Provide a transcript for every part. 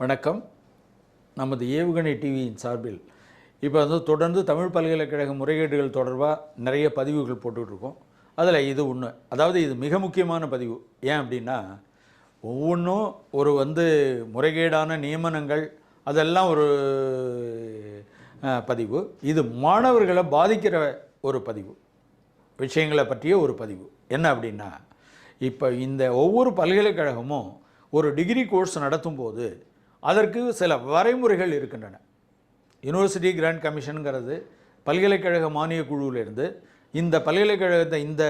வணக்கம். நமது ஏவுகணை டிவியின் சார்பில் இப்போ வந்து தொடர்ந்து தமிழ் பல்கலைக்கழக முறைகேடுகள் தொடர்பாக நிறைய பதிவுகள் போட்டுட்ருக்கோம். அதில் இது ஒன்று அதாவது இது மிக முக்கியமான பதிவு. ஏன் அப்படின்னா ஒவ்வொன்றும் ஒரு வந்து முறைகேடான நியமனங்கள் அதெல்லாம் ஒரு பதிவு. இது மாணவர்களை பாதிக்கிற ஒரு பதிவு. விஷயங்களை பற்றிய ஒரு பதிவு. என்ன அப்படின்னா இப்போ இந்த ஒவ்வொரு பல்கலைக்கழகமும் ஒரு டிகிரி கோர்ஸ் நடத்தும் போது அதற்கு சில வரைமுறைகள் இருக்கின்றன. யுனிவர்சிட்டி கிராண்ட் கமிஷனுங்கிறது பல்கலைக்கழக மானியக் குழுவிலிருந்து இந்த பல்கலைக்கழகத்தை இந்த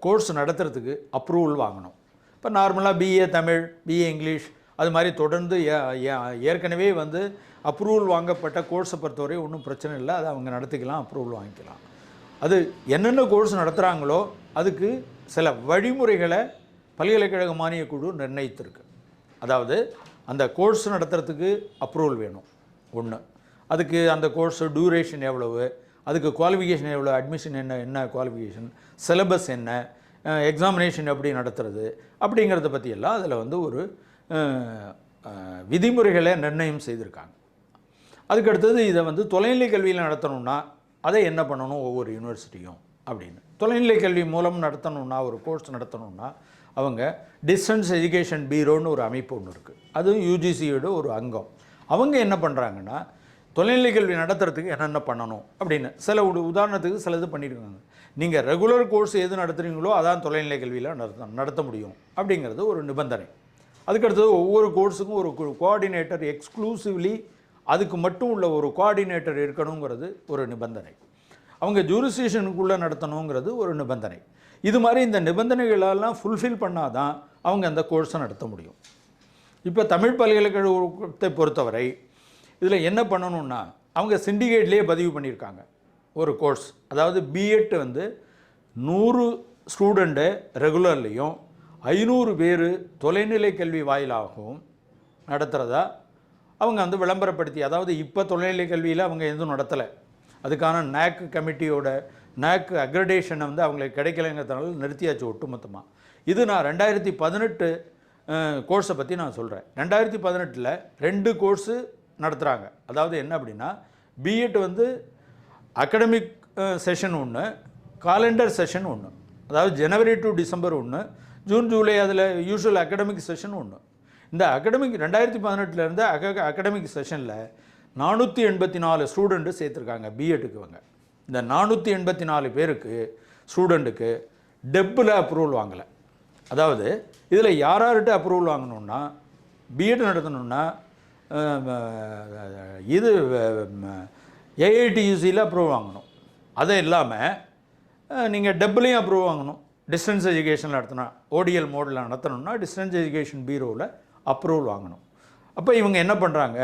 கோர்ஸ் நடத்துகிறதுக்கு அப்ரூவல் வாங்கணும். இப்போ நார்மலாக பிஏ தமிழ் பிஏ இங்கிலீஷ் அது மாதிரி தொடர்ந்து ஏ- ஏ- ஏற்கனவே வந்து அப்ரூவல் வாங்கப்பட்ட கோர்ஸை பொறுத்தவரை ஒன்றும் பிரச்சனை இல்லை. அதை அவங்க நடத்திக்கலாம் அப்ரூவல் வாங்கிக்கலாம். அது என்னென்ன கோர்ஸ் நடத்துகிறாங்களோ அதுக்கு சில வழிமுறைகளை பல்கலைக்கழக மானியக் குழு நிர்ணயித்திருக்கு. அதாவது அந்த கோர்ஸ் நடத்துகிறதுக்கு அப்ரூவல் வேணும். ஒன்று அதுக்கு அந்த கோர்ஸ் டியூரேஷன் எவ்வளவு? அதுக்கு குவாலிஃபிகேஷன் எவ்வளோ அட்மிஷன் என்ன என்ன குவாலிஃபிகேஷன் சிலபஸ் என்ன? எக்ஸாமினேஷன் எப்படி நடத்துறது? அப்படிங்கிறத பற்றியெல்லாம் அதில் வந்து ஒரு விதிமுறைகளை நிர்ணயம் செய்திருக்காங்க. அதுக்கு அடுத்தது இதை வந்து தொலைநிலை கல்வியில் நடத்தணும்னா அதை என்ன பண்ணணும்? ஒவ்வொரு யூனிவர்சிட்டியும் அப்படின்னு. தொலைநிலை கல்வி மூலம் நடத்தணும்னா ஒரு கோர்ஸ் நடத்தணும்னா அவங்க டிஸ்டன்ஸ் எஜுகேஷன் பீரோன்னு ஒரு அமைப்பு ஒன்று இருக்குது அதுவும் யூஜிசியோட ஒரு அங்கம். அவங்க என்ன பண்ணுறாங்கன்னா தொலைநிலை கல்வி நடத்துறதுக்கு என்னென்ன பண்ணணும் அப்படின்னு. சில உதாரணத்துக்கு சில இது பண்ணியிருக்காங்க நீங்கள் ரெகுலர் கோர்ஸ் எது நடத்துகிறீங்களோ அதான் தொலைநிலை கல்வியில் நடத்த நடத்த முடியும் அப்படிங்கிறது ஒரு நிபந்தனை. அதுக்கடுத்தது ஒவ்வொரு கோர்ஸுக்கும் ஒரு கோஆர்டினேட்டர் எக்ஸ்க்ளூசிவ்லி அதுக்கு மட்டும் உள்ள ஒரு கோஆர்டினேட்டர் இருக்கணுங்கிறது ஒரு நிபந்தனை. அவங்க ஜூரிஸ்டேஷனுக்குள்ளே நடத்தணுங்கிறது ஒரு நிபந்தனை. இது மாதிரி இந்த நிபந்தனைகளெல்லாம் ஃபுல்ஃபில் பண்ணாதான் அவங்க அந்த கோர்ஸை நடத்த முடியும். இப்போ தமிழ் பல்கலைக்கழகத்தை பொறுத்தவரை இதில் என்ன பண்ணணும்னா அவங்க சிண்டிகேட்லேயே பதிவு பண்ணியிருக்காங்க ஒரு கோர்ஸ் அதாவது பிஎட் வந்து நூறு ஸ்டூடெண்ட்டு ரெகுலர்லேயும் ஐநூறு பேர் தொலைநிலை கல்வி வாயிலாகவும் நடத்துகிறதா அவங்க வந்து விளம்பரப்படுத்தி அதாவது இப்போ தொலைநிலை கல்வியில் அவங்க எதுவும் நடத்தலை. அதுக்கான நேக் கமிட்டியோட நேக் அக்ரடேஷனை வந்து அவங்களுக்கு கிடைக்கலங்கிறதுனால நிறுத்தியாச்சு ஒட்டுமொத்தமாக இது நான் ரெண்டாயிரத்தி பதினெட்டு கோர்ஸை பற்றி நான் சொல்கிறேன் ரெண்டாயிரத்தி பதினெட்டில் ரெண்டு கோர்ஸு நடத்துகிறாங்க அதாவது என்ன அப்படின்னா பிஎட் வந்து அகடமிக் செஷன் ஒன்று காலண்டர் செஷன் ஒன்று அதாவது ஜனவரி டு டிசம்பர் ஒன்று ஜூன் ஜூலை அதில் யூஷுவல் அகடமிக் செஷன் ஒன்று இந்த அகடமிக் ரெண்டாயிரத்தி பதினெட்டுலேருந்து அக அகடமிக் செஷனில் நானூற்றி எண்பத்தி நாலு ஸ்டூடெண்ட்டு சேர்த்துருக்காங்க பிஎட்டுக்கு இவங்க. இந்த நானூற்றி எண்பத்தி நாலு பேருக்கு ஸ்டூடெண்ட்டுக்கு டெப்பில் அப்ரூவல் வாங்கலை. அதாவது இதில் யார் யார்கிட்ட அப்ரூவல் வாங்கணுன்னா பிஎட் நடத்தணும்னா இது ஏஐடியூசியில் அப்ரூவ் வாங்கணும். அது இல்லாமல் நீங்கள் டெப்லையும் அப்ரூவ் வாங்கணும். டிஸ்டன்ஸ் எஜுகேஷன் நடத்தினா ஓடிஎல் மோடில் நடத்தணும்னா டிஸ்டன்ஸ் எஜுகேஷன் பீரோவில் அப்ரூவல் வாங்கணும். அப்போ இவங்க என்ன பண்ணுறாங்க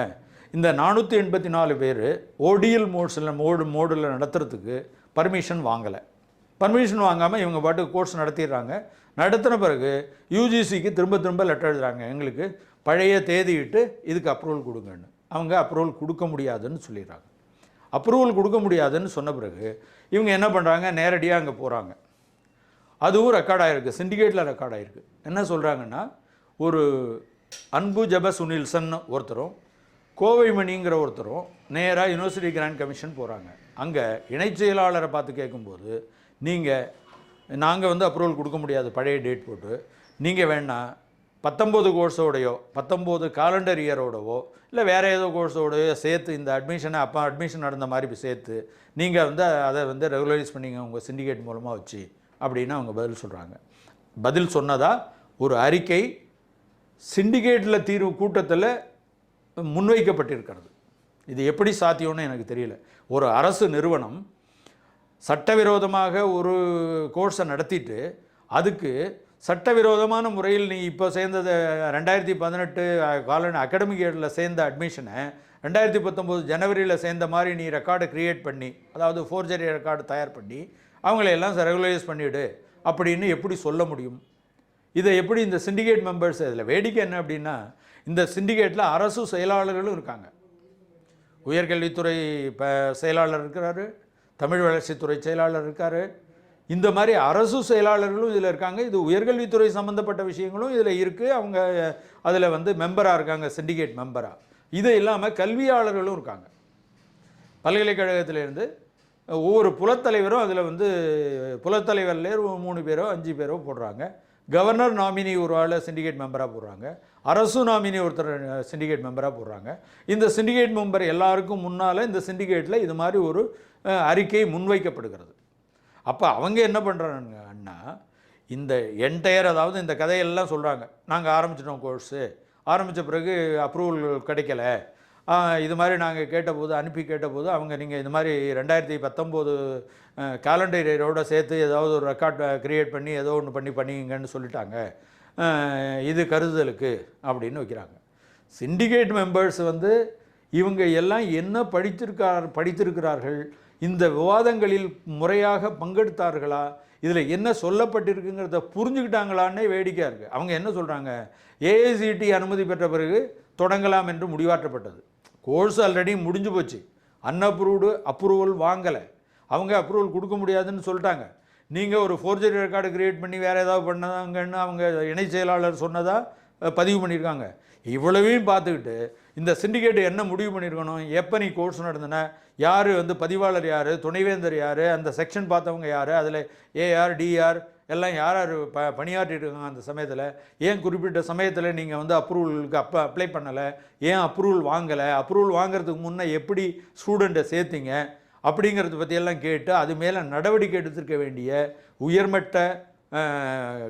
இந்த நானூற்றி எண்பத்தி நாலு பேர் ஓடிஎல் மோட்ஸில் மோடு மோடில் நடத்துறதுக்கு பர்மிஷன் வாங்கலை. பர்மிஷன் வாங்காமல் இவங்க பாட்டுக்கு கோர்ஸ் நடத்திடுறாங்க. நடத்தின பிறகு யூஜிசிக்கு திரும்ப திரும்ப லெட்டர் எழுதுறாங்க. எங்களுக்கு பழைய தேதியிட்டு இதுக்கு அப்ரூவல் கொடுங்கன்னு. அவங்க அப்ரூவல் கொடுக்க முடியாதுன்னு சொல்லிடுறாங்க. அப்ரூவல் கொடுக்க முடியாதுன்னு சொன்ன பிறகு இவங்க என்ன பண்ணுறாங்க நேரடியாக அங்கே போகிறாங்க அதுவும் ரெக்கார்ட் ஆகிருக்கு சிண்டிகேட்டில் ரெக்கார்ட் ஆகிருக்கு என்ன சொல்கிறாங்கன்னா ஒரு அன்பு ஜப சுனில்சன் ஒருத்தரும் கோவைமணிங்கிற ஒருத்தரும் நேராக யுனிவர்சிட்டி கிராண்ட் கமிஷன் போகிறாங்க அங்கே இணைச் செயலாளரை பார்த்து கேட்கும்போது நீங்கள் நாங்கள் வந்து அப்ரூவல் கொடுக்க முடியாது பழைய டேட் போட்டு. நீங்கள் வேணால் பத்தொம்போது கோர்ஸோடையோ பத்தொம்போது காலண்டர் இயரோடவோ இல்லை வேறு ஏதோ கோர்ஸோடையோ சேர்த்து இந்த அட்மிஷனை அப்போ அட்மிஷன் நடந்த மாதிரி சேர்த்து நீங்கள் வந்து அதை வந்து ரெகுலரைஸ் பண்ணிங்க உங்கள் சிண்டிகேட் மூலமாக வச்சு அப்படின்னு அவங்க பதில் சொல்கிறாங்க பதில் சொன்னதாக ஒரு அறிக்கை சிண்டிகேட்டில் தீர்வு கூட்டத்தில் முன்வைக்கப்பட்டிருக்கிறது. இது எப்படி சாத்தியம்னு எனக்கு தெரியல. ஒரு அரசு நிறுவனம் சட்டவிரோதமாக ஒரு கோர்ஸை நடத்திட்டு அதுக்கு சட்டவிரோதமான முறையில் நீ இப்போ சேர்ந்தது ரெண்டாயிரத்தி பதினெட்டு காலனி அகாடமிக் இயரில் சேர்ந்த அட்மிஷனை ரெண்டாயிரத்தி பத்தொம்போது ஜனவரியில் சேர்ந்த மாதிரி நீ ரெக்கார்டை க்ரியேட் பண்ணி அதாவது ஃபோர்ஜரி ரெக்கார்டு தயார் பண்ணி அவங்களையெல்லாம் எல்லாம் ரெகுலரைஸ் பண்ணிவிடு அப்படின்னு எப்படி சொல்ல முடியும்? இதை எப்படி இந்த சிண்டிகேட் மெம்பர்ஸ் இதில் வேடிக்கை என்ன அப்படின்னா இந்த சிண்டிகேட்டில் அரசு செயலாளர்களும் இருக்காங்க. உயர்கல்வித்துறை இப்போ செயலாளர் இருக்கிறாரு. தமிழ் வளர்ச்சித்துறை செயலாளர் இருக்கார். இந்த மாதிரி அரசு செயலாளர்களும் இதில் இருக்காங்க. இது உயர்கல்வித்துறை சம்மந்தப்பட்ட விஷயங்களும் இதில் இருக்குது அவங்க அதில் வந்து மெம்பராக இருக்காங்க சிண்டிகேட் மெம்பராக இது இல்லாமல் கல்வியாளர்களும் இருக்காங்க. பல்கலைக்கழகத்திலேருந்து ஒவ்வொரு புலத்தலைவரும் அதில் வந்து புலத்தலைவர்லேயே மூணு பேரோ அஞ்சு பேரோ போடுறாங்க. கவர்னர் நாமினி ஒரு ஆளை சிண்டிகேட் மெம்பராக போடுறாங்க. அரசு நாமினி ஒருத்தர் சிண்டிகேட் மெம்பராக போடுறாங்க. இந்த சிண்டிகேட் மெம்பர் எல்லாருக்கும் முன்னால் இந்த சிண்டிகேட்டில் இது மாதிரி ஒரு அறிக்கை முன்வைக்கப்படுகிறது. அப்போ அவங்க என்ன பண்ணுறாங்க அண்ணா இந்த என்டையர் அதாவது இந்த கதையெல்லாம் சொல்கிறாங்க நாங்கள் ஆரம்பிச்சிட்டோம் கோர்ஸு ஆரம்பித்த பிறகு அப்ரூவல் கிடைக்கல. இது மாதிரி நாங்கள் கேட்டபோது அனுப்பி கேட்டபோது அவங்க நீங்கள் இது மாதிரி ரெண்டாயிரத்தி பத்தொம்போது கேலண்டர் இயரோடு சேர்த்து ஏதாவது ஒரு ரெக்கார்ட் க்ரியேட் பண்ணி ஏதோ ஒன்று பண்ணி பண்ணிங்கன்னு சொல்லிட்டாங்க. இது கருதலுக்கு அப்படின்னு வைக்கிறாங்க. சிண்டிகேட் மெம்பர்ஸ் வந்து இவங்க எல்லாம் என்ன படித்திருக்கார் படித்திருக்கிறார்கள் இந்த விவாதங்களில் முறையாக பங்கெடுத்தார்களா இதில் என்ன சொல்லப்பட்டிருக்குங்கிறத புரிஞ்சுக்கிட்டாங்களான்னே வேடிக்கையாக இருக்குது அவங்க என்ன சொல்கிறாங்க ஏஐசிடி அனுமதி பெற்ற பிறகு தொடங்கலாம் என்று முடிவாற்றப்பட்டது. கோர்ஸ் ஆல்ரெடி முடிஞ்சு போச்சு. அன்அப்ரூவ்டு அப்ரூவல் வாங்கலை. அவங்க அப்ரூவல் கொடுக்க முடியாதுன்னு சொல்லிட்டாங்க. நீங்கள் ஒரு ஃபோர்ஜரி ரெக்கார்டு க்ரியேட் பண்ணி வேறு ஏதாவது பண்ணாங்கன்னு அவங்க இணை செயலாளர் சொன்னதாக பதிவு பண்ணியிருக்காங்க. இவ்வளவையும் பார்த்துக்கிட்டு இந்த சிண்டிகேட் என்ன முடிவு பண்ணியிருக்கணும்? எப்போ நீ கோர்ஸ் நடந்தன? யார் வந்து பதிவாளர் யார்? துணைவேந்தர் யார்? அந்த செக்ஷன் பார்த்தவங்க யார்? அதில் ஏஆர் டிஆர் எல்லாம் யார் யார் ப பணியாற்றிருக்காங்க அந்த சமயத்தில்? ஏன் குறிப்பிட்ட சமயத்தில் நீங்கள் வந்து அப்ரூவலுக்கு அப்போ அப்ளை பண்ணலை? ஏன் அப்ரூவல் வாங்கலை? அப்ரூவல் வாங்குறதுக்கு முன்னே எப்படி ஸ்டூடெண்ட்டை சேர்த்தீங்க? அப்படிங்கிறத பற்றியெல்லாம் கேட்டு அது மேலே நடவடிக்கை எடுத்திருக்க வேண்டிய உயர்மட்ட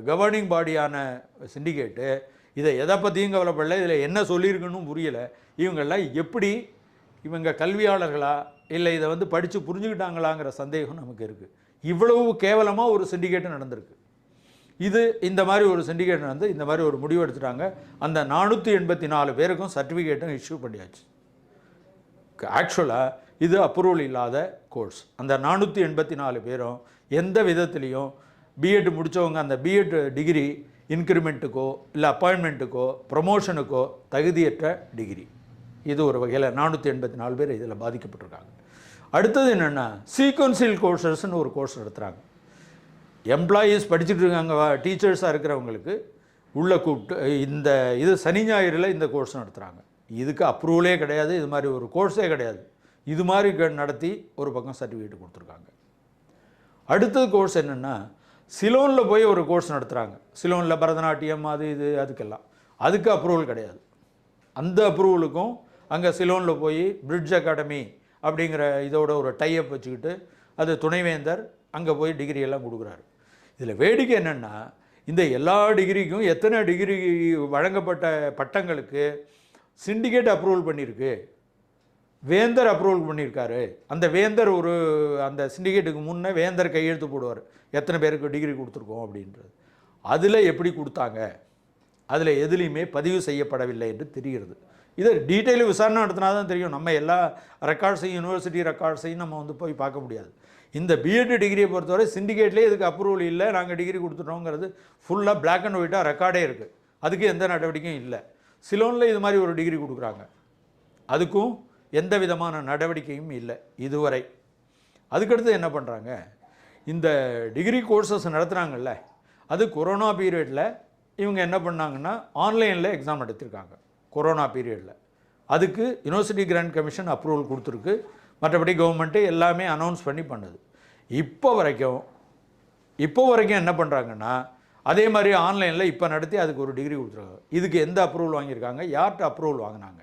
கவர்னிங் பாடியான சிண்டிகேட்டு இதை எதை பற்றியும் கவலைப்படல. இதில் என்ன சொல்லியிருக்குன்னு புரியலை. இவங்கெல்லாம் எப்படி இவங்க கல்வியாளர்களா? இல்லை இதை வந்து படித்து புரிஞ்சுக்கிட்டாங்களாங்கிற சந்தேகம் நமக்கு இருக்குது இவ்வளவு கேவலமாக ஒரு சிண்டிகேட்டு நடந்திருக்கு. இது இந்த மாதிரி ஒரு சிண்டிகேட் நடந்து இந்த மாதிரி ஒரு முடிவு எடுத்துட்டாங்க. அந்த நானூற்றி எண்பத்தி நாலு பேருக்கும் சர்டிஃபிகேட்டும் இஷ்யூ பண்ணியாச்சு. ஆக்சுவலாக இது அப்ரூவல் இல்லாத கோர்ஸ் அந்த நானூற்றி எண்பத்தி நாலு பேரும் எந்த விதத்துலேயும் பிஎட் முடித்தவங்க அந்த பிஎட் டிகிரி இன்க்ரிமெண்ட்டுக்கோ இல்லை அப்பாயின்மெண்ட்டுக்கோ ப்ரொமோஷனுக்கோ தகுதியற்ற டிகிரி இது ஒரு வகையில் நானூற்றி எண்பத்தி நாலு பேர் இதில் பாதிக்கப்பட்டிருக்காங்க. அடுத்தது என்னென்னா சீக்வன்சியல் கோர்சஸ்ன்னு ஒரு கோர்ஸ் நடத்துகிறாங்க எம்ப்ளாயீஸ் படிச்சுட்டு இருக்காங்க டீச்சர்ஸாக இருக்கிறவங்களுக்கு உள்ளே கூப்பிட்டு இந்த இது சனி ஞாயிறில் இந்த கோர்ஸ் நடத்துகிறாங்க இதுக்கு அப்ரூவலே கிடையாது இது மாதிரி ஒரு கோர்ஸே கிடையாது. இது மாதிரி க- நடத்தி ஒரு பக்கம் சர்டிஃபிகேட் கொடுத்துருக்காங்க. அடுத்தது கோர்ஸ் என்னென்னா சிலோனில் போய் ஒரு கோர்ஸ் நடத்துகிறாங்க சிலோனில் பரதநாட்டியம் அது இது அதுக்கெல்லாம். அதுக்கு அப்ரூவல் கிடையாது. அந்த அப்ரூவலுக்கும் அங்கே சிலோனில் போய் பிரிட்ஜ் அகாடமி அப்படிங்கிற இதோட ஒரு டைப் வச்சுக்கிட்டு அது துணைவேந்தர் அங்கே போய் டிகிரி எல்லாம் கொடுக்குறாரு. இதில் வேடிக்கை என்னென்னா இந்த எல்லா டிகிரிக்கும் எத்தனை டிகிரி வழங்கப்பட்ட பட்டங்களுக்கு சிண்டிகேட் அப்ரூவல் பண்ணியிருக்கு வேந்தர் அப்ரூவல் பண்ணியிருக்காரு. அந்த வேந்தர் ஒரு அந்த சிண்டிகேட்டுக்கு முன்னே வேந்தர் கையெழுத்து போடுவார். எத்தனை பேருக்கு டிகிரி கொடுத்துருக்கோம் அப்படின்றது. அதில் எப்படி கொடுத்தாங்க? அதில் எதுலேயுமே பதிவு செய்யப்படவில்லை என்று தெரிகிறது. இது டீட்டெயில் விசாரணை நடத்தினா தான் தெரியும். நம்ம எல்லா ரெக்கார்ட்ஸையும் யூனிவர்சிட்டி ரெக்கார்ட்ஸையும் நம்ம வந்து போய் பார்க்க முடியாது. இந்த பிஎட் டிகிரியை பொறுத்தவரை சிண்டிகேட்லேயே இதுக்கு அப்ரூவல் இல்லை. நாங்கள் டிகிரி கொடுத்துட்டோங்கிறது ஃபுல்லாக பிளாக் அண்ட் ஒயிட்டாக ரெக்கார்டே இருக்குது அதுக்கு எந்த நடவடிக்கையும் இல்லை. சிலோனில் இது மாதிரி ஒரு டிகிரி கொடுக்குறாங்க. அதுக்கும் எந்த விதமான நடவடிக்கையும் இல்லை இதுவரை. அதுக்கடுத்து என்ன பண்ணுறாங்க இந்த டிகிரி கோர்சஸ் நடத்துகிறாங்கல்ல அது கொரோனா பீரியடில் இவங்க என்ன பண்ணாங்கன்னா ஆன்லைனில் எக்ஸாம் நடத்திருக்காங்க கொரோனா பீரியடில். அதுக்கு யூனிவர்சிட்டி கிராண்ட் கமிஷன் அப்ரூவல் கொடுத்துருக்கு. மற்றபடி கவர்மெண்ட்டு எல்லாமே அனௌன்ஸ் பண்ணி பண்ணுது. இப்போ வரைக்கும் இப்போ வரைக்கும் என்ன பண்ணுறாங்கன்னா அதே மாதிரி ஆன்லைனில் இப்போ நடத்தி அதுக்கு ஒரு டிகிரி கொடுத்துருக்காங்க. இதுக்கு எந்த அப்ரூவல் வாங்கியிருக்காங்க? யார்கிட்ட அப்ரூவல் வாங்கினாங்க?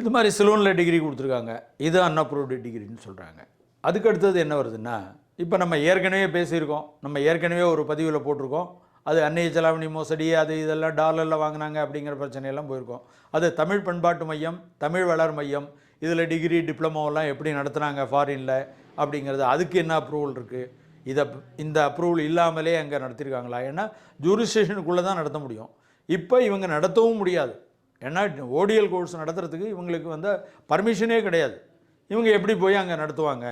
இது மாதிரி சிலோனில் டிகிரி கொடுத்துருக்காங்க. இது அன்அப்ரூவ்டு டிகிரின்னு சொல்கிறாங்க அதுக்கு அடுத்தது என்ன வருதுன்னா இப்போ நம்ம ஏற்கனவே பேசியிருக்கோம். நம்ம ஏற்கனவே ஒரு பதிவில் போட்டிருக்கோம். அது அன்னைய செலாவணி மோசடி அது இதெல்லாம் டாலரில் வாங்கினாங்க அப்படிங்கிற பிரச்சனையெல்லாம் போயிருக்கோம். அது தமிழ் பண்பாட்டு மையம் தமிழ் வளர் மையம் இதில் டிகிரி டிப்ளமோலாம் எப்படி நடத்துனாங்க ஃபாரினில் அப்படிங்கிறது அதுக்கு என்ன அப்ரூவல் இருக்குது இதை இந்த அப்ரூவல் இல்லாமலே அங்கே நடத்தியிருக்காங்களா ஏன்னா ஜூரிஸ்டேஷனுக்குள்ளே தான் நடத்த முடியும். இப்போ இவங்க நடத்தவும் முடியாது. ஏன்னா ஓடிஎல் கோர்ஸ் நடத்துறதுக்கு இவங்களுக்கு வந்து பர்மிஷனே கிடையாது. இவங்க எப்படி போய் அங்கே நடத்துவாங்க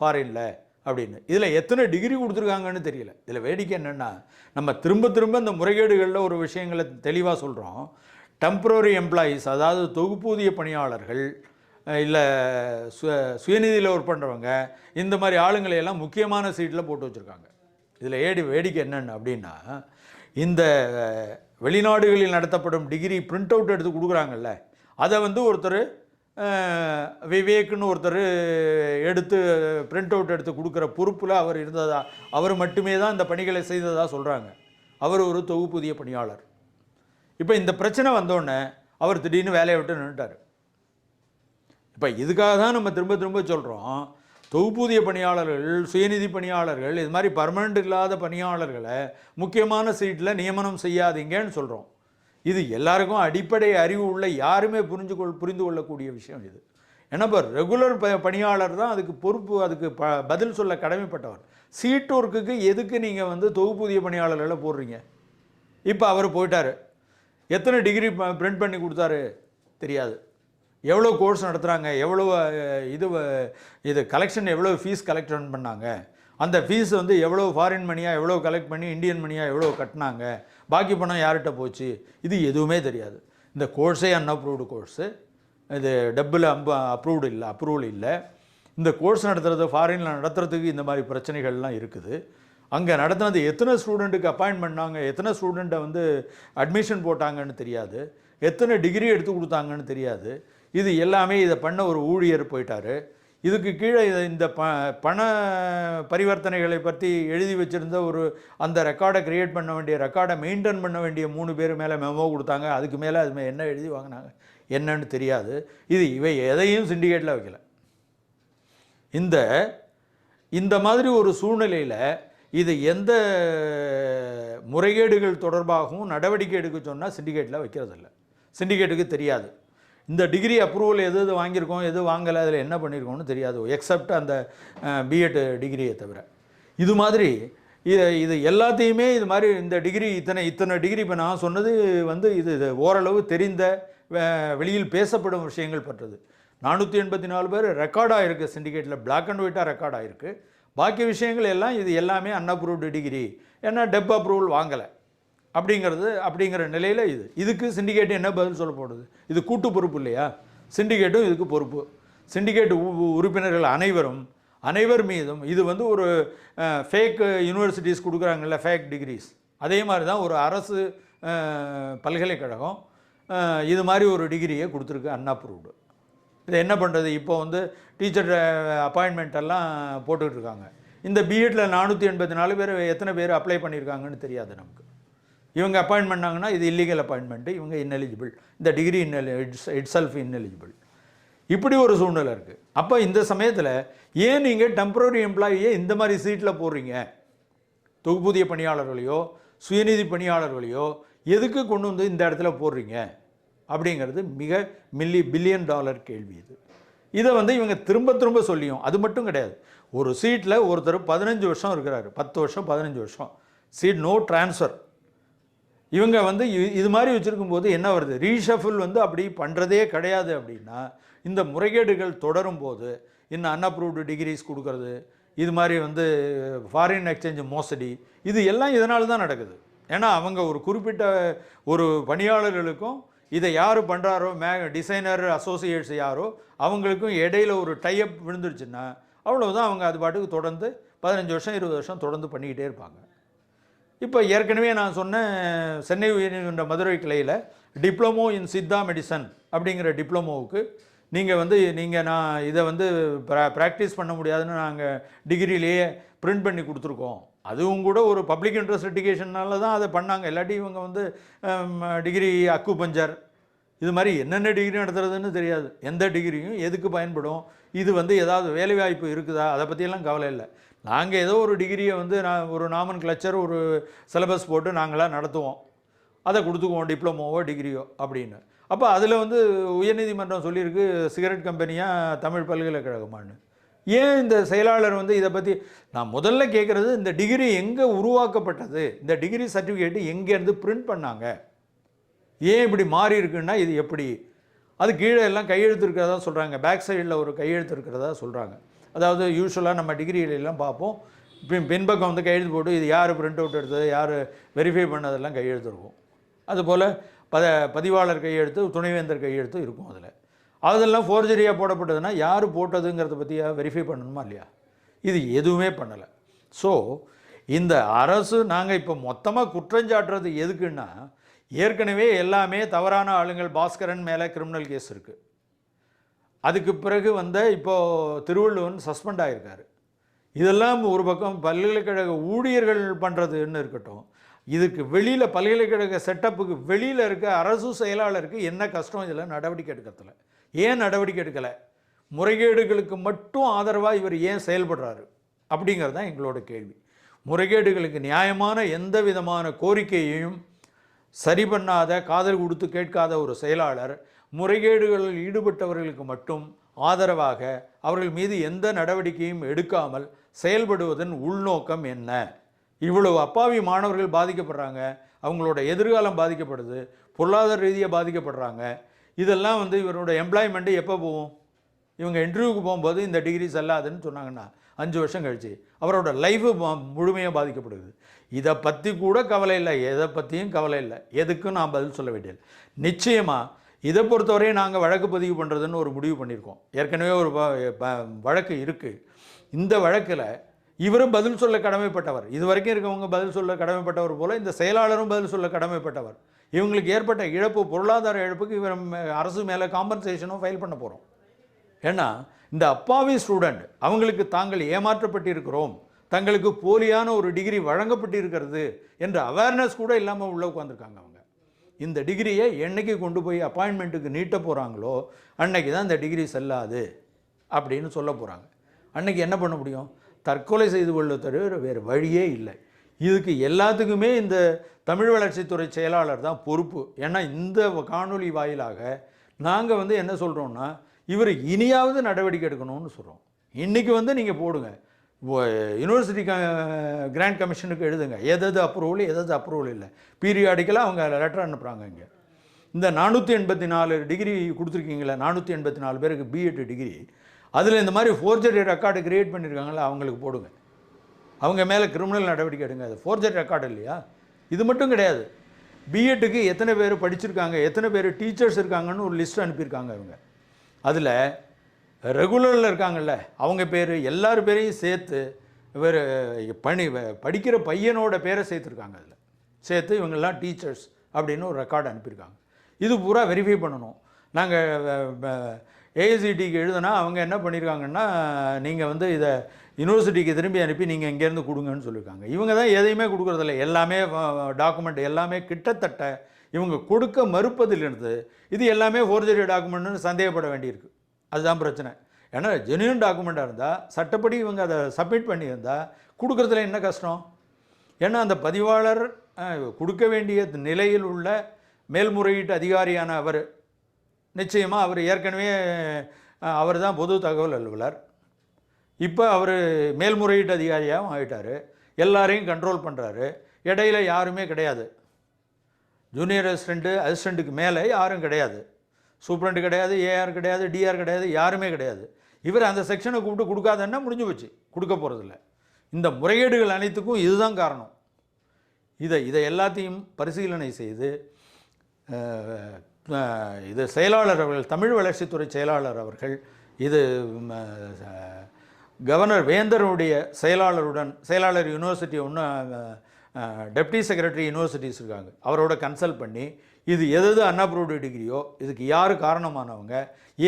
ஃபாரினில் அப்படின்னு. இதில் எத்தனை டிகிரி கொடுத்துருக்காங்கன்னு தெரியல. இதில் வேடிக்கை என்னென்னா நம்ம திரும்ப திரும்ப இந்த முறைகேடுகளில் ஒரு விஷயங்களை தெளிவாக சொல்கிறோம் டெம்பரரி எம்ப்ளாயீஸ் அதாவது தொகுப்பூதிய பணியாளர்கள் இல்லை சு சுயநிதியில் ஒர்க் பண்ணுறவங்க இந்த மாதிரி ஆளுங்களை எல்லாம் முக்கியமான சீட்டில் போட்டு வச்சுருக்காங்க. இதில் ஏடி வேடிக்கை என்னென்னு அப்படின்னா இந்த வெளிநாடுகளில் நடத்தப்படும் டிகிரி பிரிண்ட் அவுட் எடுத்து கொடுக்குறாங்கல்ல அதை வந்து ஒருத்தர் விவேக்குன்னு விவேக்னு ஒருத்தர் எடுத்து பிரிண்ட் அவுட் எடுத்து கொடுக்குற பொறுப்பில் அவர் இருந்ததா அவர் மட்டுமே தான் இந்த பணிகளை செய்ததா சொல்கிறாங்க அவர் ஒரு தொகுப்புதிய பணியாளர். இப்போ இந்த பிரச்சனை வந்தோடனே அவர் திடீர்னு வேலையை விட்டு நின்றுட்டார் இப்போ இதுக்காக தான் நம்ம திரும்ப திரும்ப சொல்கிறோம் தொகுப்பூதிய பணியாளர்கள் சுயநிதி பணியாளர்கள் இது மாதிரி பர்மனெண்ட் இல்லாத பணியாளர்களை முக்கியமான சீட்டில் நியமனம் செய்யாதீங்கன்னு சொல்கிறோம் இது எல்லாருக்கும் அடிப்படை அறிவு உள்ள யாருமே புரிஞ்சு கொள் புரிந்து கொள்ளக்கூடிய விஷயம் இது. ஏன்னா இப்போ ரெகுலர் ப பணியாளர் தான் அதுக்கு பொறுப்பு அதுக்கு ப பதில் சொல்ல கடமைப்பட்டவர். சீட் ஒர்க்குக்கு எதுக்கு நீங்கள் வந்து தொகுப்பூதிய பணியாளர்களை போடுறீங்க? இப்போ அவர் போயிட்டார். எத்தனை டிகிரி பிரிண்ட் பண்ணி கொடுத்தாரு? தெரியாது. எவ்வளோ கோர்ஸ் நடத்துகிறாங்க எவ்வளோ இது இது கலெக்ஷன் எவ்வளோ ஃபீஸ் கலெக்ட் பண்ணாங்க? அந்த ஃபீஸ் வந்து எவ்வளோ ஃபாரின் மணியாக எவ்வளோ கலெக்ட் பண்ணி இந்தியன் மணியாக எவ்வளோ கட்டினாங்க? பாக்கி பணம் யார்கிட்ட போச்சு? இது எதுவுமே தெரியாது. இந்த கோர்ஸே அன்அப்ரூவ்டு கோர்ஸு இது டப்பில் அம்ப அப்ரூவ்டு இல்லை அப்ரூவல் இல்லை. இந்த கோர்ஸ் நடத்துகிறது ஃபாரினில் நடத்துறதுக்கு இந்த மாதிரி பிரச்சனைகள்லாம் இருக்குது. அங்கே நடத்துனது எத்தனை ஸ்டூடெண்ட்டுக்கு அப்பாயின்ட் பண்ணாங்க? எத்தனை ஸ்டூடெண்ட்டை வந்து அட்மிஷன் போட்டாங்கன்னு தெரியாது. எத்தனை டிகிரி எடுத்து கொடுத்தாங்கன்னு தெரியாது. இது எல்லாமே இதை பண்ண ஒரு ஊழியர் போயிட்டார். இதுக்கு கீழே இந்த ப பண பரிவர்த்தனைகளை பற்றி எழுதி வச்சுருந்த ஒரு அந்த ரெக்கார்டை க்ரியேட் பண்ண வேண்டிய ரெக்கார்டை மெயின்டைன் பண்ண வேண்டிய மூணு பேர் மேலே மெமோ கொடுத்தாங்க. அதுக்கு மேலே அது என்ன எழுதி வாங்கினாங்க? என்னன்னு தெரியாது. இது இவை எதையும் சிண்டிகேட்டில் வைக்கல. இந்த இந்த மாதிரி ஒரு சூழ்நிலையில் இது எந்த முறைகேடுகள் தொடர்பாகவும் நடவடிக்கை எடுக்க சொன்னால் சிண்டிகேட்டில் வைக்கிறதில்ல. சிண்டிகேட்டுக்கு தெரியாது. இந்த டிகிரி அப்ரூவல் எது எது வாங்கியிருக்கோம் எது வாங்கலை அதில் என்ன பண்ணியிருக்கோம்னு தெரியாது. எக்ஸப்ட் அந்த பிஎட் டிகிரியை தவிர. இது மாதிரி இது இது எல்லாத்தையுமே இது மாதிரி இந்த டிகிரி இத்தனை இத்தனை டிகிரி இப்போ நான் சொன்னது வந்து இது இது ஓரளவு தெரிந்த வெளியில் பேசப்படும் விஷயங்கள் பற்றது. நானூற்றி எண்பத்தி நாலு பேர் ரெக்கார்டாக இருக்குது சிண்டிகேட்டில் பிளாக் அண்ட் ஒயிட்டாக ரெக்கார்ட் இருக்குது பாக்கி விஷயங்கள் எல்லாம் இது எல்லாமே அன்அப்ரூவ்டு டிகிரி ஏன்னா டெப் அப்ரூவல் வாங்கலை. அப்படிங்கிறது அப்படிங்கிற நிலையில் இது. இதுக்கு சிண்டிகேட் என்ன பதில் சொல்ல போடுது இது கூட்டு பொறுப்பு இல்லையா? சிண்டிகேட்டும் இதுக்கு பொறுப்பு. சிண்டிகேட் உறுப்பினர்கள் அனைவரும் அனைவர் மீதும் இது வந்து ஒரு ஃபேக் யூனிவர்சிட்டிஸ் கொடுக்குறாங்கல்ல ஃபேக் டிகிரிஸ் அதே மாதிரி தான் ஒரு அரசு பல்கலைக்கழகம் இது மாதிரி ஒரு டிகிரியை கொடுத்துருக்கு அன்அப்ரூவ்டு இதை என்ன பண்ணுறது இப்போ வந்து டீச்சர் அப்பாயின்மெண்ட் எல்லாம் போட்டுக்கிட்டு இருக்காங்க. இந்த பிஎட்டில் நானூற்றி எண்பத்தி நாலு பேர் எத்தனை பேர் அப்ளை பண்ணியிருக்காங்கன்னு தெரியாது நமக்கு. இவங்க அப்பாயின்ட் பண்ணாங்கன்னா இது இல்லீகல் அப்பாயின்மெண்ட்டு இவங்க இன்எலிஜிபிள் இந்த டிகிரி இன்னெலி இட்ஸ் இட் செல்ஃப் இன்எலிஜிபிள் இப்படி ஒரு சூழ்நிலை இருக்குது அப்போ இந்த சமயத்தில் ஏன் நீங்கள் டெம்பரரி எம்ப்ளாயியே இந்த மாதிரி சீட்டில் போடுறீங்க? தொகுப்பூதிய பணியாளர்களையோ சுயநிதி பணியாளர்களையோ எதுக்கு கொண்டு வந்து இந்த இடத்துல போடுறீங்க? அப்படிங்கிறது மிக மில்லி பில்லியன் டாலர் கேள்வி இது. இதை வந்து இவங்க திரும்ப திரும்ப சொல்லியும். அது மட்டும் கிடையாது. ஒரு சீட்டில் ஒருத்தர் பதினஞ்சு வருஷம் இருக்கிறாரு. பத்து வருஷம் பதினஞ்சு வருஷம். சீட் நோ ட்ரான்ஸ்ஃபர் இவங்க வந்து இது மாதிரி வச்சுருக்கும் போது என்ன வருது? ரீஷஃபில் வந்து அப்படி பண்ணுறதே கிடையாது அப்படின்னா இந்த முறைகேடுகள் தொடரும் போது இன்னும் அன்அப்ரூவ்டு டிகிரிஸ் கொடுக்கறது இது மாதிரி வந்து ஃபாரின் எக்ஸ்சேஞ்ச் மோசடி இது எல்லாம் இதனால தான் நடக்குது. ஏன்னா அவங்க ஒரு குறிப்பிட்ட ஒரு பணியாளர்களுக்கும் இதை யார் பண்ணுறாரோ மே டிசைனர் அசோசியேட்ஸ் யாரோ அவங்களுக்கும் இடையில ஒரு டைப் விழுந்துருச்சுன்னா அவ்வளோதான் அவங்க அது பாட்டுக்கு தொடர்ந்து பதினஞ்சு வருஷம் இருபது வருஷம் தொடர்ந்து பண்ணிக்கிட்டே இருப்பாங்க. இப்போ ஏற்கனவே நான் சொன்னேன் சென்னை உயர்நீதிமன்ற மதுரை கிளையில் டிப்ளமோ இன் சித்தா மெடிசன் அப்படிங்கிற டிப்ளமோவுக்கு நீங்கள் வந்து நீங்கள் நான் இதை வந்து ப்ரா ப்ராக்டிஸ் பண்ண முடியாதுன்னு நாங்கள் டிகிரிலேயே பிரிண்ட் பண்ணி கொடுத்துருக்கோம். அதுவும் கூட ஒரு பப்ளிக் இன்ட்ரெஸ்ட் லிட்டிகேஷனால தான் அதை பண்ணாங்க. இல்லாட்டி இவங்க வந்து டிகிரி அக்கு பஞ்சர் இது மாதிரி என்னென்ன டிகிரி நடத்துறதுன்னு தெரியாது. எந்த டிகிரியும் எதுக்கு பயன்படும்? இது வந்து ஏதாவது வேலைவாய்ப்பு இருக்குதா? அதை பற்றியெல்லாம் கவலை இல்லை. நாங்கள் ஏதோ ஒரு டிகிரியை வந்து நான் ஒரு நாமன் கிளச்சர் ஒரு சிலபஸ் போட்டு நாங்களாம் நடத்துவோம். அதை கொடுத்துக்குவோம் டிப்ளமோவோ டிகிரியோ அப்படின்னு. அப்போ அதில் வந்து உயர்நீதிமன்றம் சொல்லியிருக்கு சிகரெட் கம்பெனியாக தமிழ் பல்கலைக்கழகமான்னு. ஏன் இந்த செயலாளர் வந்து இதை பற்றி நான் முதல்ல கேட்குறது இந்த டிகிரி எங்கே உருவாக்கப்பட்டது? இந்த டிகிரி சர்டிஃபிகேட்டு எங்கேருந்து பிரிண்ட் பண்ணாங்க? ஏன் இப்படி மாறி இருக்குன்னா இது எப்படி? அது கீழே எல்லாம் கையெழுத்து இருக்கிறதா சொல்கிறாங்க பேக் சைடில் ஒரு கையெழுத்து இருக்கிறதா சொல்கிறாங்க அதாவது யூஸ்வலாக நம்ம டிகிரியிலெல்லாம் பார்ப்போம். பின்பக்கம் வந்து கையெழுத்து போட்டு இது யார் பிரிண்ட் அவுட் எடுத்தது யார் வெரிஃபை பண்ணதெல்லாம் கையெழுத்து இருக்கும் அதுபோல் பத பதிவாளர் கையெழுத்து துணைவேந்தர் கையெழுத்து இருக்கும் அதில். அதெல்லாம் ஃபோர்ஜரியாக போடப்பட்டதுன்னா யார் போட்டதுங்கிறத பற்றியா வெரிஃபை பண்ணணுமா இல்லையா? இது எதுவுமே பண்ணலை. ஸோ இந்த அரசு நாங்கள் இப்போ மொத்தமாக குற்றஞ்சாட்டுறது எதுக்குன்னா ஏற்கனவே எல்லாமே தவறான ஆளுங்கள் பாஸ்கரன் மேலே கிரிமினல் கேஸ் இருக்குது அதுக்கு பிறகு வந்த இப்போது திருவள்ளுவன் சஸ்பெண்ட் ஆகியிருக்காரு இதெல்லாம் ஒரு பக்கம் பல்கலைக்கழக ஊழியர்கள் பண்ணுறதுன்னு இருக்கட்டும். இதுக்கு வெளியில் பல்கலைக்கழக செட்டப்புக்கு வெளியில் இருக்க அரசு செயலாளருக்கு என்ன கஷ்டம்? இதில் நடவடிக்கை எடுக்கிறதுல. ஏன் நடவடிக்கை எடுக்கலை? முறைகேடுகளுக்கு மட்டும் ஆதரவாக இவர் ஏன் செயல்படுறாரு? அப்படிங்கிறது தான் எங்களோட கேள்வி. முறைகேடுகளுக்கு நியாயமான எந்த விதமான கோரிக்கையையும் சரி பண்ணாத காதல் கொடுத்து கேட்காத ஒரு செயலாளர் முறைகேடுகளில் ஈடுபட்டவர்களுக்கு மட்டும் ஆதரவாக அவர்கள் மீது எந்த நடவடிக்கையும் எடுக்காமல் செயல்படுவதன் உள்நோக்கம் என்ன? இவ்வளவு அப்பாவி மாணவர்கள் பாதிக்கப்படுறாங்க அவங்களோட எதிர்காலம் பாதிக்கப்படுது பொருளாதார ரீதியாக பாதிக்கப்படுறாங்க. இதெல்லாம் வந்து இவரோட எம்ப்ளாய்மெண்ட்டு எப்போ போகும்? இவங்க இன்டர்வியூக்கு போகும்போது இந்த டிகிரி செல்லாதுன்னு சொன்னாங்கன்னா அஞ்சு வருஷம் கழிச்சு அவரோட லைஃபு முழுமையாக பாதிக்கப்படுது. இதை பற்றி கூட கவலை இல்லை எதை பற்றியும் கவலை இல்லை. எதுக்கும் நான் பதில் சொல்ல வேண்டியது நிச்சயமாக இதை பொறுத்தவரையும் நாங்கள் வழக்கு பதிவு பண்ணுறதுன்னு ஒரு முடிவு பண்ணியிருக்கோம். ஏற்கனவே ஒரு வ- வழக்கு இருக்குது இந்த வழக்கில் இவரும் பதில் சொல்ல கடமைப்பட்டவர். இது வரைக்கும் இருக்கவங்க பதில் சொல்ல கடமைப்பட்டவர் போல் இந்த செயலாளரும் பதில் சொல்ல கடமைப்பட்டவர். இவங்களுக்கு ஏற்பட்ட இழப்பு பொருளாதார இழப்புக்கு இவர் மே- அரசு மேலே காம்பன்சேஷனும் ஃபைல் பண்ண போகிறோம் ஏன்னா இந்த அப்பாவி ஸ்டூடெண்ட் அவங்களுக்கு தாங்கள் ஏமாற்றப்பட்டிருக்கிறோம். தங்களுக்கு போலியான ஒரு டிகிரி வழங்கப்பட்டிருக்கிறது என்ற அவேர்னஸ் கூட இல்லாமல் உள்ளே உட்காந்துருக்காங்க அவங்க. இந்த டிகிரியை என்னைக்கு கொண்டு போய் அப்பாயின்மெண்ட்டுக்கு நீட்ட போகிறாங்களோ அன்னைக்கு தான் இந்த டிகிரி செல்லாது அப்படின்னு சொல்ல போகிறாங்க அன்னைக்கு என்ன பண்ண முடியும்? தற்கொலை செய்து கொள்ள தவிர வேறு வழியே இல்லை. இதுக்கு எல்லாத்துக்குமே இந்த தமிழ் வளர்ச்சித்துறை செயலாளர் தான் பொறுப்பு. ஏன்னா இந்த காணொலி வாயிலாக நாங்கள் வந்து என்ன சொல்கிறோன்னா இவர் இனியாவது நடவடிக்கை எடுக்கணும்னு சொல்கிறோம் இன்றைக்கி வந்து நீங்கள் போடுங்க. யூனிவர்சிட்டி கிராண்ட் கமிஷனுக்கு எழுதுங்க. எது அப்ரூவல் எது அப்ரூவல் இல்லை. பீரியாடிக்கலாக அவங்க லெட்டர் அனுப்புகிறாங்க இங்கே. இந்த நானூற்றி எண்பத்தி நாலு டிகிரி கொடுத்துருக்கீங்களே நானூற்றி எண்பத்தி நாலு பேருக்கு பிஎட் டிகிரி அதில் இந்த மாதிரி ஃபோர்ஜரி ரெக்கார்டு கிரியேட் பண்ணியிருக்காங்களா அவங்களுக்கு போடுங்க. அவங்க மேலே கிரிமினல் நடவடிக்கை எடுங்க. அது ஃபோர்ஜரி ரெக்கார்டு இல்லையா? இது மட்டும் கிடையாது. பிஎட்டுக்கு எத்தனை பேர் படிச்சிருக்காங்க எத்தனை பேர் டீச்சர்ஸ் இருக்காங்கன்னு ஒரு லிஸ்ட் அனுப்பியிருக்காங்க அவங்க அதில் ரெகுலரில் இருக்காங்கல்ல அவங்க பேர் எல்லார் பேரையும் சேர்த்து இவர் பணி படிக்கிற பையனோட பேரை சேர்த்துருக்காங்க அதில். சேர்த்து இவங்கெல்லாம் டீச்சர்ஸ் அப்படின்னு ஒரு ரெக்கார்டு அனுப்பியிருக்காங்க. இது பூரா வெரிஃபை பண்ணணும். நாங்கள் ஏஐசிடிக்கு எழுதுனா அவங்க என்ன பண்ணியிருக்காங்கன்னா நீங்கள் வந்து இதை யூனிவர்சிட்டிக்கு திரும்பி அனுப்பி நீங்கள் இங்கேருந்து கொடுங்கன்னு சொல்லியிருக்காங்க இவங்க தான் எதையுமே கொடுக்குறதில்ல. எல்லாமே டாக்குமெண்ட் எல்லாமே கிட்டத்தட்ட இவங்க கொடுக்க மறுப்பதிலிருந்து இது எல்லாமே ஃபோர்ஜரி டாக்குமெண்ட்னு சந்தேகப்பட வேண்டியிருக்கு. அதுதான் பிரச்சனை. ஏன்னா ஜென்யூன் டாக்குமெண்ட்டாக இருந்தால் சட்டப்படி இவங்க அதை சப்மிட் பண்ணியிருந்தால் கொடுக்குறதுல என்ன கஷ்டம்? ஏன்னா அந்த பதிவாளர் கொடுக்க வேண்டிய நிலையில் உள்ள மேல்முறையீட்டு அதிகாரியான அவர் நிச்சயமாக அவர் ஏற்கனவே அவர் தான் பொது தகவல் அலுவலர். இப்போ அவர் மேல்முறையீட்டு அதிகாரியாகவும் ஆகிட்டார் எல்லாரையும் கண்ட்ரோல் பண்ணுறாரு இடையில யாருமே கிடையாது. ஜூனியர் அசிஸ்டண்ட்டு அசிஸ்டண்ட்டுக்கு மேலே யாரும் கிடையாது. சூப்ரண்ட் கிடையாது ஏஆர் கிடையாது டிஆர் கிடையாது யாருமே கிடையாது. இவர் அந்த செக்ஷனை கூப்பிட்டு கொடுக்காதன்னா முடிஞ்சு போச்சு. கொடுக்க போகிறதில்ல இந்த முறைகேடுகள் அனைத்துக்கும் இதுதான் காரணம். இதை இதை எல்லாத்தையும் பரிசீலனை செய்து இது செயலாளர் அவர்கள் தமிழ் வளர்ச்சித்துறை செயலாளர் அவர்கள் இது கவர்னர் வேந்தருடைய செயலாளருடன் செயலாளர் யூனிவர்சிட்டி ஒன்று டெப்டி செக்ரட்டரி யூனிவர்சிட்டிஸ் இருக்காங்க. அவரோட கன்சல்ட் பண்ணி இது எது எது அன்அப்ரூவ்டு டிகிரியோ இதுக்கு யார் காரணமானவங்க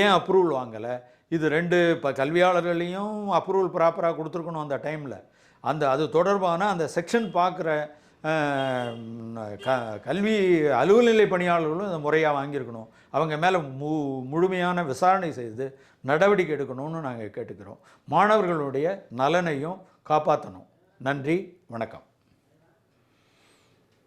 ஏன் அப்ரூவல் வாங்கலை இது ரெண்டு இப்போ கல்வியாளர்களையும் அப்ரூவல் ப்ராப்பராக கொடுத்துருக்கணும் அந்த டைமில் அந்த அது தொடர்பான அந்த செக்ஷன் பார்க்குற க கல்வி அலுவல்நிலை பணியாளர்களும் இதை முறையாக வாங்கியிருக்கணும். அவங்க மேலே மு முழுமையான விசாரணை செய்து நடவடிக்கை எடுக்கணும்னு நாங்கள் கேட்டுக்கிறோம். மாணவர்களுடைய நலனையும் காப்பாற்றணும் நன்றி வணக்கம்.